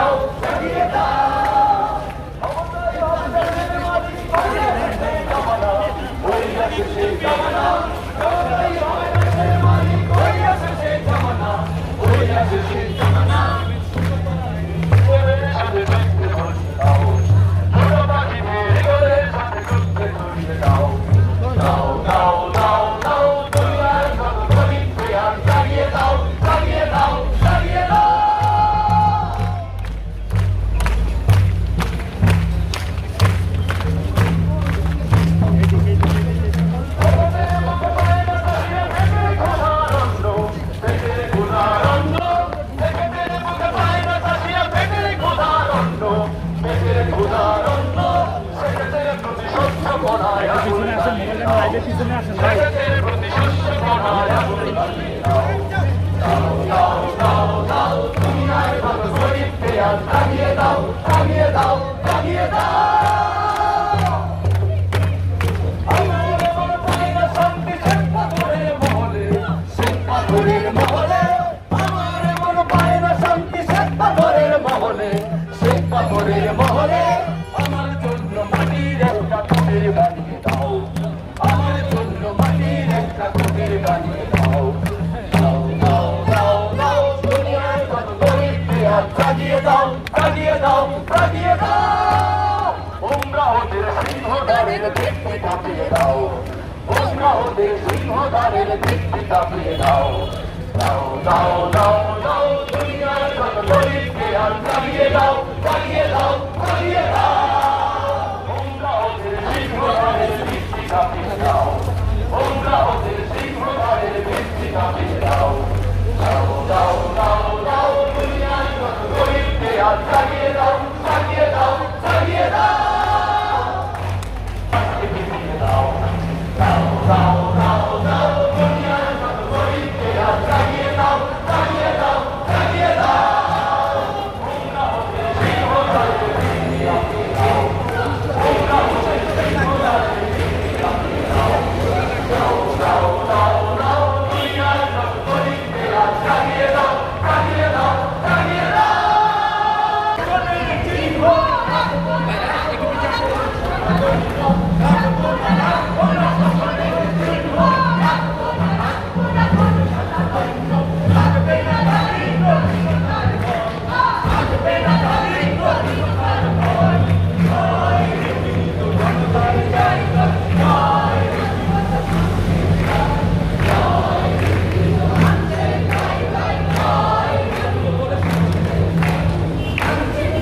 পাথরের পাথরের মহলে আমার জন্য মাটির একটা কুটির বানিয়ে দাও জাগিয়ে দাও জাগিয়ে দাও। তোমরা ওদের সিংহদারের দেখতে কাঁপিয়ে দাও। তোমরা ওদের সিংহদারের দেখতে কাঁপিয়ে দাও। দাও দাও দাও দাও, দুনিয়ার কত গরিবকে আর জাগিয়ে দাও। Obrigado.